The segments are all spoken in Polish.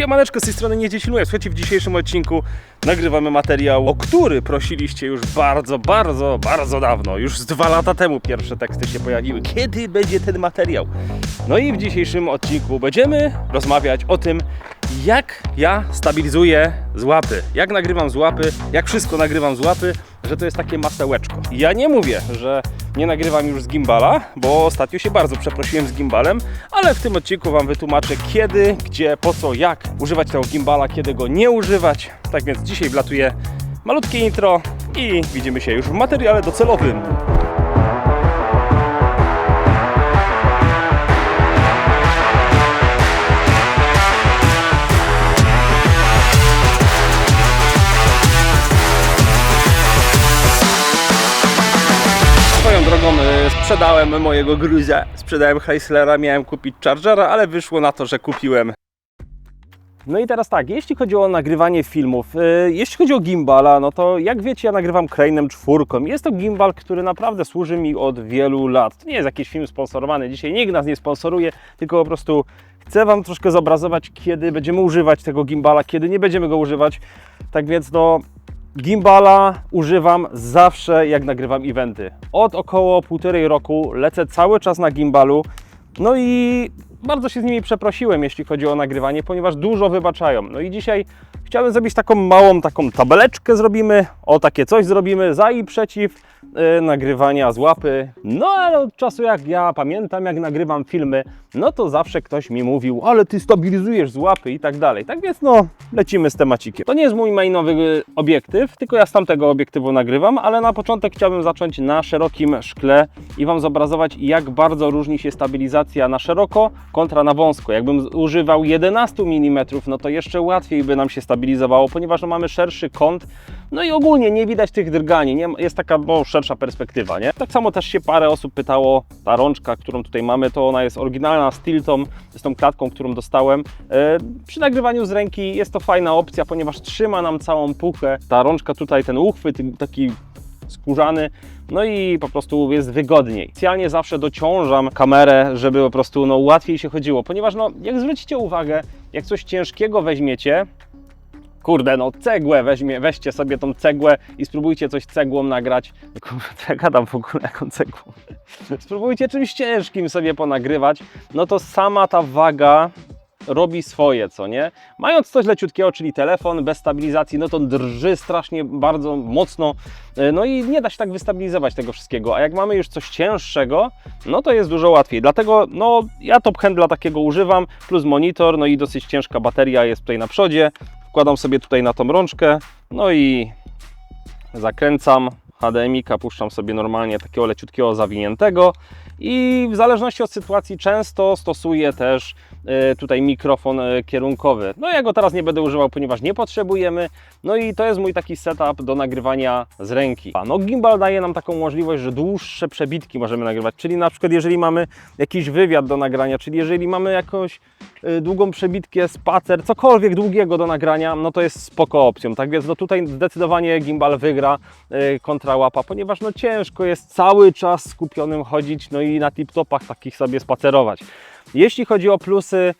Siemaneczko, z tej strony nie Siluje. Słuchajcie, w dzisiejszym odcinku nagrywamy materiał, o który prosiliście już bardzo, bardzo, bardzo dawno. Już z dwa lata temu pierwsze teksty się pojawiły. Kiedy będzie ten materiał? No i w dzisiejszym odcinku będziemy rozmawiać o tym, jak ja stabilizuję z łapy, jak nagrywam z łapy, jak wszystko nagrywam z łapy, że to jest takie masełeczko. Ja nie mówię, że nie nagrywam już z gimbala, bo ostatnio się bardzo przeprosiłem z gimbalem, ale w tym odcinku Wam wytłumaczę kiedy, gdzie, po co, jak używać tego gimbala, kiedy go nie używać. Tak więc dzisiaj wlatuje malutkie intro i widzimy się już w materiale docelowym. Sprzedałem mojego gruza, sprzedałem Chryslera, miałem kupić Chargera, ale wyszło na to, że kupiłem. No i teraz tak, jeśli chodzi o nagrywanie filmów, y, jeśli chodzi o gimbala, no to jak wiecie, ja nagrywam Crane'em czwórką. Jest to gimbal, który naprawdę służy mi od wielu lat. To nie jest jakiś film sponsorowany, dzisiaj nikt nas nie sponsoruje, tylko po prostu chcę Wam troszkę zobrazować, kiedy będziemy używać tego gimbala, kiedy nie będziemy go używać. Tak więc no, Gimbala używam zawsze jak nagrywam eventy. Od około półtorej roku lecę cały czas na gimbalu. No i bardzo się z nimi przeprosiłem, jeśli chodzi o nagrywanie, ponieważ dużo wybaczają. No i dzisiaj chciałem zrobić taką małą taką tabeleczkę zrobimy, o takie coś zrobimy za i przeciw yy, nagrywania z łapy. No ale od czasu jak ja pamiętam, jak nagrywam filmy, no to zawsze ktoś mi mówił, ale ty stabilizujesz z łapy i tak dalej. Tak więc no, lecimy z temacikiem. To nie jest mój mainowy y, obiektyw, tylko ja z tamtego obiektywu nagrywam, ale na początek chciałbym zacząć na szerokim szkle i Wam zobrazować, jak bardzo różni się stabilizacja na szeroko kontra na wąsko. Jakbym używał 11 mm, no to jeszcze łatwiej by nam się stabilizowało, ponieważ no, mamy szerszy kąt, no i ogólnie nie widać tych drgani, nie? jest taka no, szersza perspektywa. Nie? Tak samo też się parę osób pytało, ta rączka, którą tutaj mamy, to ona jest oryginalna z tiltą, z tą klatką, którą dostałem. E, przy nagrywaniu z ręki jest to fajna opcja, ponieważ trzyma nam całą puchę. Ta rączka tutaj, ten uchwyt taki skórzany, no i po prostu jest wygodniej. Specjalnie zawsze dociążam kamerę, żeby po prostu no, łatwiej się chodziło, ponieważ no, jak zwrócicie uwagę, jak coś ciężkiego weźmiecie, kurde, no cegłę weźmie, weźcie sobie tą cegłę i spróbujcie coś cegłą nagrać. Kurde, ja gadam w ogóle jaką cegłą. Spróbujcie czymś ciężkim sobie ponagrywać, no to sama ta waga robi swoje, co nie? Mając coś leciutkiego, czyli telefon bez stabilizacji, no to drży strasznie bardzo mocno, e, no i nie da się tak wystabilizować tego wszystkiego, a jak mamy już coś cięższego, no to jest dużo łatwiej. Dlatego, no ja top handla takiego używam, plus monitor, no i dosyć ciężka bateria jest tutaj na przodzie. Wkładam sobie tutaj na tą rączkę, no i zakręcam HDMI-ka, puszczam sobie normalnie takiego leciutkiego zawiniętego i w zależności od sytuacji często stosuję też tutaj mikrofon e, kierunkowy. No ja go teraz nie będę używał, ponieważ nie potrzebujemy. No i to jest mój taki setup do nagrywania z ręki. No gimbal daje nam taką możliwość, że dłuższe przebitki możemy nagrywać, czyli na przykład jeżeli mamy jakiś wywiad do nagrania, czyli jeżeli mamy jakąś y, długą przebitkę, spacer, cokolwiek długiego do nagrania, no to jest spoko opcją. Tak więc no tutaj zdecydowanie gimbal wygra kontra łapa, ponieważ no ciężko jest cały czas skupionym chodzić, no i na tip-topach takich sobie spacerować. Jeśli chodzi o plusy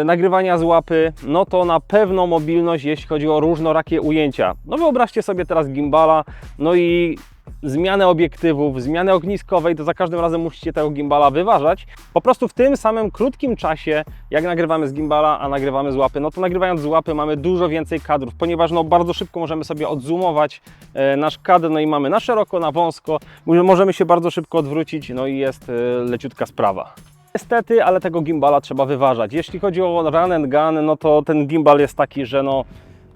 y, nagrywania z łapy, no to na pewno mobilność, jeśli chodzi o różnorakie ujęcia. No wyobraźcie sobie teraz gimbala, no i zmianę obiektywów, zmianę ogniskowej, to za każdym razem musicie tego gimbala wyważać. Po prostu w tym samym krótkim czasie, jak nagrywamy z gimbala, a nagrywamy z łapy, no to nagrywając z łapy mamy dużo więcej kadrów, ponieważ no bardzo szybko możemy sobie odzoomować e, nasz kadr, no i mamy na szeroko, na wąsko, możemy się bardzo szybko odwrócić, no i jest e, leciutka sprawa. Niestety, ale tego gimbala trzeba wyważać. Jeśli chodzi o run and gun, no to ten gimbal jest taki, że no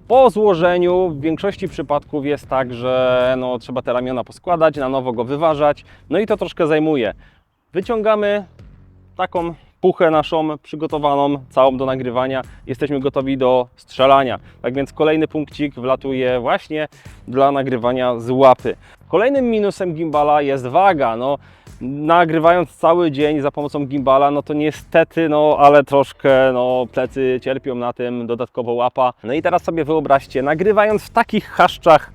po złożeniu w większości przypadków jest tak, że no, trzeba te ramiona poskładać, na nowo go wyważać, no i to troszkę zajmuje. Wyciągamy taką puchę naszą przygotowaną, całą do nagrywania. Jesteśmy gotowi do strzelania. Tak więc kolejny punkcik wlatuje właśnie dla nagrywania z łapy. Kolejnym minusem gimbala jest waga. No, nagrywając cały dzień za pomocą gimbala, no to niestety, no ale troszkę, no plecy cierpią na tym, dodatkowo łapa. No i teraz sobie wyobraźcie, nagrywając w takich chaszczach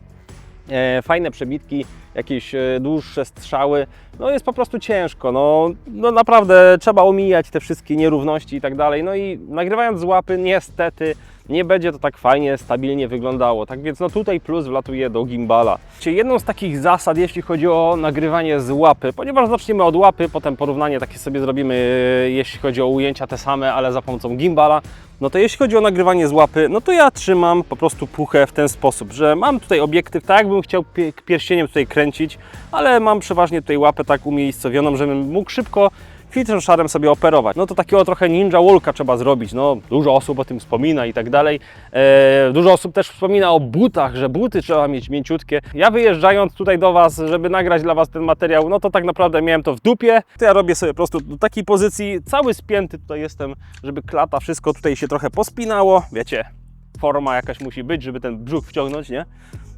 e, fajne przebitki, jakieś e, dłuższe strzały. No jest po prostu ciężko. No, no naprawdę trzeba omijać te wszystkie nierówności i tak dalej. No i nagrywając z łapy, niestety nie będzie to tak fajnie, stabilnie wyglądało. Tak więc no tutaj plus wlatuje do gimbala. Jedną z takich zasad, jeśli chodzi o nagrywanie z łapy, ponieważ zaczniemy od łapy, potem porównanie takie sobie zrobimy, e, jeśli chodzi o ujęcia te same, ale za pomocą gimbala. No to jeśli chodzi o nagrywanie z łapy, no to ja trzymam po prostu puchę w ten sposób, że mam tutaj obiektyw, tak jakbym chciał pie- pierścieniem tutaj kręcić, ale mam przeważnie tutaj łapę tak umiejscowioną, żebym mógł szybko filtrem szarem sobie operować. No to takiego trochę ninja walka trzeba zrobić. No, dużo osób o tym wspomina i tak dalej. E, dużo osób też wspomina o butach, że buty trzeba mieć mięciutkie. Ja wyjeżdżając tutaj do Was, żeby nagrać dla Was ten materiał, no to tak naprawdę miałem to w dupie. To ja robię sobie po prostu do takiej pozycji, cały spięty tutaj jestem, żeby klata, wszystko tutaj się trochę pospinało. Wiecie, forma jakaś musi być, żeby ten brzuch wciągnąć, nie?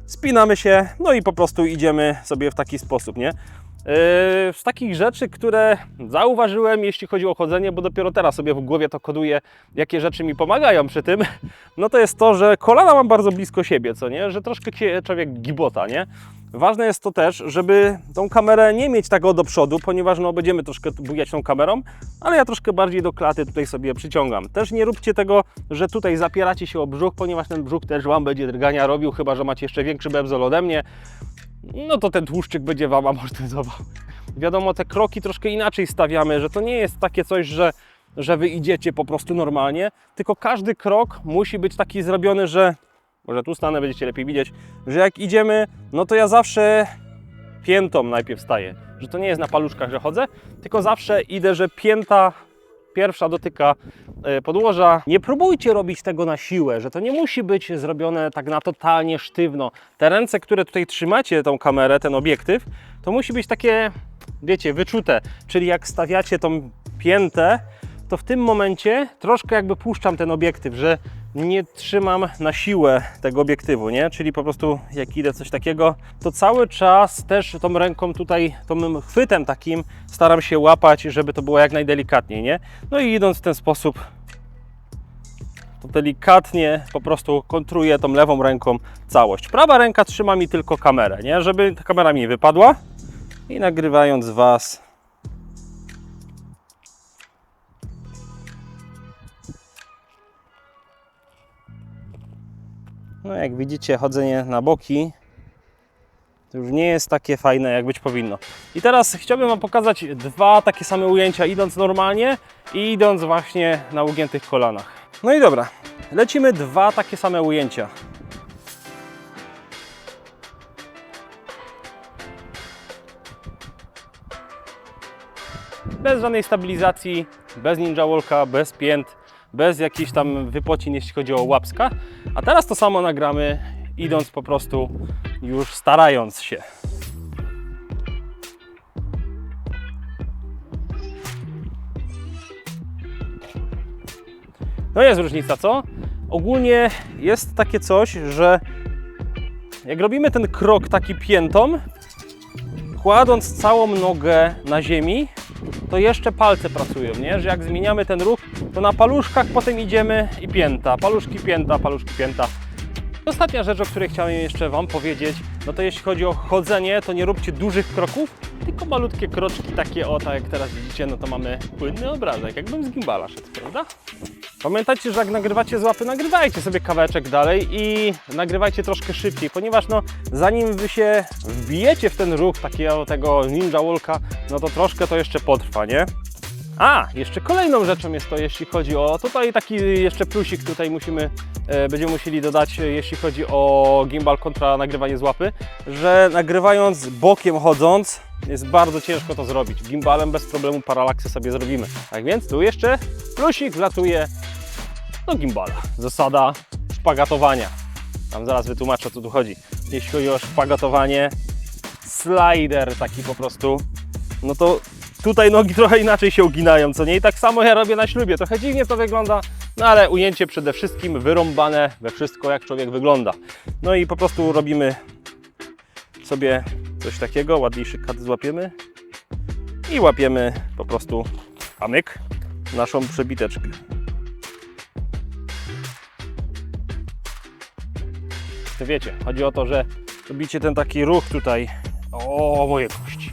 Spinamy się, no i po prostu idziemy sobie w taki sposób, nie? Yy, z takich rzeczy, które zauważyłem, jeśli chodzi o chodzenie, bo dopiero teraz sobie w głowie to koduję, jakie rzeczy mi pomagają przy tym, no to jest to, że kolana mam bardzo blisko siebie, co nie? Że troszkę człowiek gibota, nie? Ważne jest to też, żeby tą kamerę nie mieć tak do przodu, ponieważ no, będziemy troszkę bujać tą kamerą, ale ja troszkę bardziej do klaty tutaj sobie przyciągam. Też nie róbcie tego, że tutaj zapieracie się o brzuch, ponieważ ten brzuch też Wam będzie drgania robił, chyba że macie jeszcze większy bebzol ode mnie no to ten tłuszczyk będzie Wam amortyzował. Wiadomo, te kroki troszkę inaczej stawiamy, że to nie jest takie coś, że, że Wy idziecie po prostu normalnie, tylko każdy krok musi być taki zrobiony, że może tu stanę, będziecie lepiej widzieć, że jak idziemy, no to ja zawsze piętą najpierw staję, że to nie jest na paluszkach, że chodzę, tylko zawsze idę, że pięta pierwsza dotyka e, podłoża. Nie próbujcie robić tego na siłę, że to nie musi być zrobione tak na totalnie sztywno. Te ręce, które tutaj trzymacie tą kamerę, ten obiektyw, to musi być takie, wiecie, wyczute. Czyli jak stawiacie tą piętę, to w tym momencie troszkę jakby puszczam ten obiektyw, że nie trzymam na siłę tego obiektywu, nie? Czyli po prostu jak idę coś takiego, to cały czas też tą ręką tutaj, tą chwytem takim staram się łapać, żeby to było jak najdelikatniej, nie? No i idąc w ten sposób, to delikatnie po prostu kontruję tą lewą ręką całość. Prawa ręka trzyma mi tylko kamerę, nie? Żeby ta kamera mi wypadła i nagrywając Was No jak widzicie, chodzenie na boki to już nie jest takie fajne, jak być powinno. I teraz chciałbym Wam pokazać dwa takie same ujęcia, idąc normalnie i idąc właśnie na ugiętych kolanach. No i dobra, lecimy dwa takie same ujęcia. Bez żadnej stabilizacji, bez ninja walka, bez pięt, bez jakichś tam wypocin, jeśli chodzi o łapska. A teraz to samo nagramy, idąc po prostu już starając się. No jest różnica, co? Ogólnie jest takie coś, że jak robimy ten krok taki piętą, kładąc całą nogę na ziemi, to jeszcze palce pracują, nie? Że jak zmieniamy ten ruch, to na paluszkach potem idziemy i pięta, paluszki pięta, paluszki pięta. Ostatnia rzecz, o której chciałem jeszcze Wam powiedzieć, no to jeśli chodzi o chodzenie, to nie róbcie dużych kroków, tylko malutkie kroczki takie o, tak jak teraz widzicie, no to mamy płynny obrazek, jakbym z gimbala szedł, prawda? Pamiętajcie, że jak nagrywacie z łapy, nagrywajcie sobie kawałeczek dalej i nagrywajcie troszkę szybciej, ponieważ no, zanim Wy się wbijecie w ten ruch takiego tego ninja walka, no to troszkę to jeszcze potrwa, nie? A, jeszcze kolejną rzeczą jest to, jeśli chodzi o, tutaj taki jeszcze plusik tutaj musimy, e, będziemy musieli dodać, e, jeśli chodzi o gimbal kontra nagrywanie z łapy, że nagrywając bokiem chodząc, jest bardzo ciężko to zrobić. Gimbalem bez problemu paralaksy sobie zrobimy. Tak więc tu jeszcze plusik wlatuje do gimbala. Zasada szpagatowania. Tam zaraz wytłumaczę o co tu chodzi. Jeśli chodzi o szpagatowanie, slider taki po prostu, no to tutaj nogi trochę inaczej się uginają, co nie? I tak samo ja robię na ślubie. Trochę dziwnie to wygląda, no ale ujęcie przede wszystkim wyrąbane we wszystko, jak człowiek wygląda. No i po prostu robimy sobie coś takiego, ładniejszy kat złapiemy i łapiemy po prostu kamyk, naszą przebiteczkę. To wiecie, chodzi o to, że robicie ten taki ruch tutaj. O, moje kości.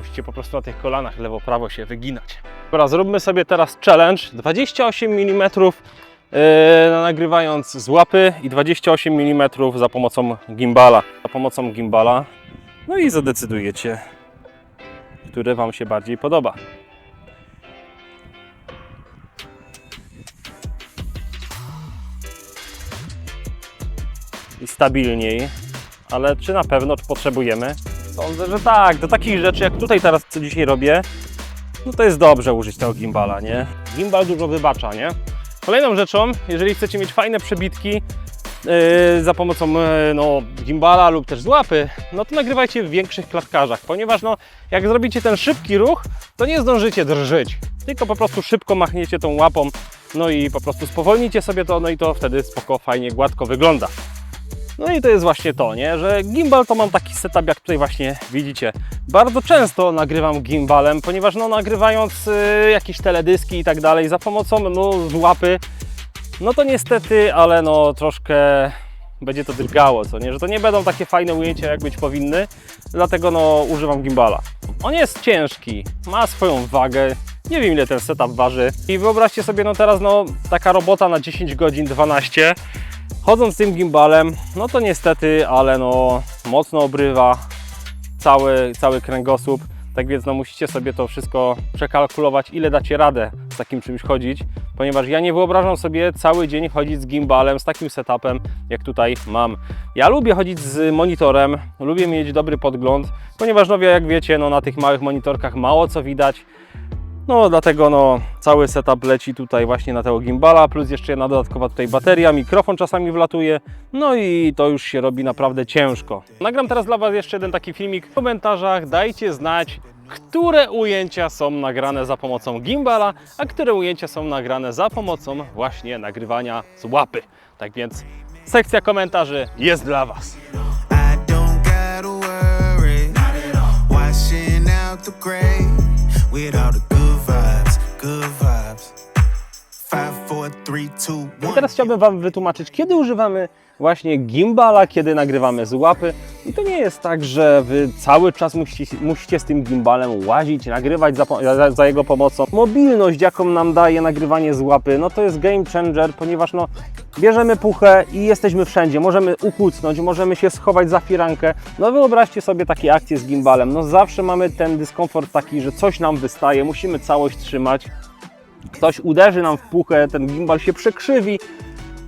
Musicie po prostu na tych kolanach lewo-prawo się wyginać. Dobra, zróbmy sobie teraz challenge. 28 mm yy, nagrywając z łapy i 28 mm za pomocą gimbala. Za pomocą gimbala. No i zadecydujecie, które Wam się bardziej podoba. I stabilniej, ale czy na pewno to potrzebujemy? Sądzę, że tak. Do takich rzeczy, jak tutaj teraz, co dzisiaj robię, no to jest dobrze użyć tego gimbala, nie? Gimbal dużo wybacza, nie? Kolejną rzeczą, jeżeli chcecie mieć fajne przebitki yy, za pomocą yy, no, gimbala lub też z łapy, no to nagrywajcie w większych klatkarzach, ponieważ no, jak zrobicie ten szybki ruch, to nie zdążycie drżyć, tylko po prostu szybko machniecie tą łapą, no i po prostu spowolnicie sobie to, no i to wtedy spoko, fajnie, gładko wygląda. No i to jest właśnie to, nie? że gimbal to mam taki setup, jak tutaj właśnie widzicie. Bardzo często nagrywam gimbalem, ponieważ no, nagrywając y, jakieś teledyski i tak dalej za pomocą no, z łapy, no to niestety, ale no troszkę będzie to drgało, co nie? Że to nie będą takie fajne ujęcia, jak być powinny, dlatego no używam gimbala. On jest ciężki, ma swoją wagę, nie wiem ile ten setup waży i wyobraźcie sobie no teraz no taka robota na 10 godzin, 12, Chodząc tym gimbalem, no to niestety, ale no mocno obrywa cały, cały kręgosłup. Tak więc no musicie sobie to wszystko przekalkulować, ile dacie radę z takim czymś chodzić, ponieważ ja nie wyobrażam sobie cały dzień chodzić z gimbalem, z takim setupem, jak tutaj mam. Ja lubię chodzić z monitorem, lubię mieć dobry podgląd, ponieważ no jak wiecie, no na tych małych monitorkach mało co widać. No dlatego no, cały setup leci tutaj właśnie na tego gimbala, plus jeszcze jedna dodatkowa tutaj bateria, mikrofon czasami wlatuje, no i to już się robi naprawdę ciężko. Nagram teraz dla Was jeszcze jeden taki filmik. W komentarzach dajcie znać, które ujęcia są nagrane za pomocą gimbala, a które ujęcia są nagrane za pomocą właśnie nagrywania z łapy. Tak więc sekcja komentarzy jest dla Was. I teraz chciałbym Wam wytłumaczyć, kiedy używamy właśnie gimbala, kiedy nagrywamy z łapy. I to nie jest tak, że Wy cały czas musicie, musicie z tym gimbalem łazić, nagrywać za, za, za jego pomocą. Mobilność, jaką nam daje nagrywanie z łapy, no to jest game changer, ponieważ no, bierzemy puchę i jesteśmy wszędzie. Możemy ukucnąć, możemy się schować za firankę. No wyobraźcie sobie takie akcje z gimbalem. No zawsze mamy ten dyskomfort taki, że coś nam wystaje, musimy całość trzymać ktoś uderzy nam w puchę, ten gimbal się przekrzywi,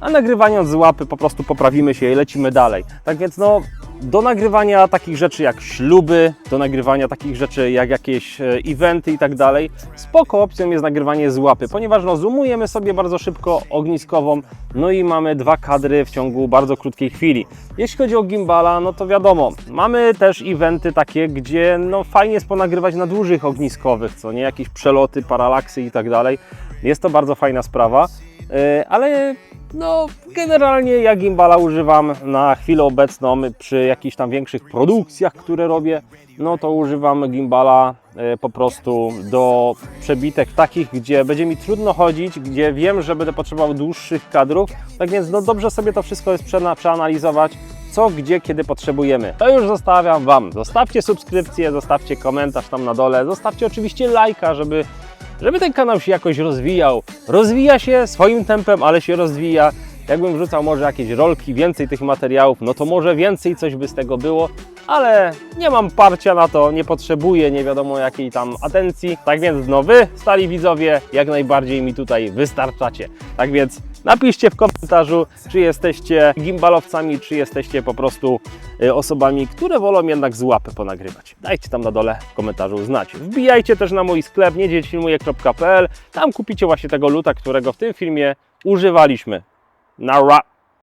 a nagrywając z łapy po prostu poprawimy się i lecimy dalej. Tak więc no, do nagrywania takich rzeczy jak śluby, do nagrywania takich rzeczy jak jakieś e, eventy i tak dalej, spoko opcją jest nagrywanie z łapy, ponieważ no, zoomujemy sobie bardzo szybko ogniskową, no i mamy dwa kadry w ciągu bardzo krótkiej chwili. Jeśli chodzi o gimbala, no to wiadomo, mamy też eventy takie, gdzie no fajnie jest ponagrywać na dużych ogniskowych, co nie, jakieś przeloty, paralaksy i tak dalej. Jest to bardzo fajna sprawa, Yy, ale no generalnie ja gimbala używam na chwilę obecną przy jakichś tam większych produkcjach, które robię, no to używam gimbala yy, po prostu do przebitek takich, gdzie będzie mi trudno chodzić, gdzie wiem, że będę potrzebował dłuższych kadrów, tak więc no dobrze sobie to wszystko jest przeanalizować, co, gdzie, kiedy potrzebujemy. To już zostawiam Wam. Zostawcie subskrypcję, zostawcie komentarz tam na dole, zostawcie oczywiście lajka, żeby żeby ten kanał się jakoś rozwijał. Rozwija się swoim tempem, ale się rozwija. Jakbym wrzucał może jakieś rolki, więcej tych materiałów, no to może więcej coś by z tego było, ale nie mam parcia na to, nie potrzebuję nie wiadomo jakiej tam atencji. Tak więc no wy, stali widzowie, jak najbardziej mi tutaj wystarczacie. Tak więc napiszcie w komentarzu, czy jesteście gimbalowcami, czy jesteście po prostu y, osobami, które wolą jednak z łapy ponagrywać. Dajcie tam na dole w komentarzu znać. Wbijajcie też na mój sklep niedźwiedźfilmuje.pl. Tam kupicie właśnie tego luta, którego w tym filmie używaliśmy. Na rap.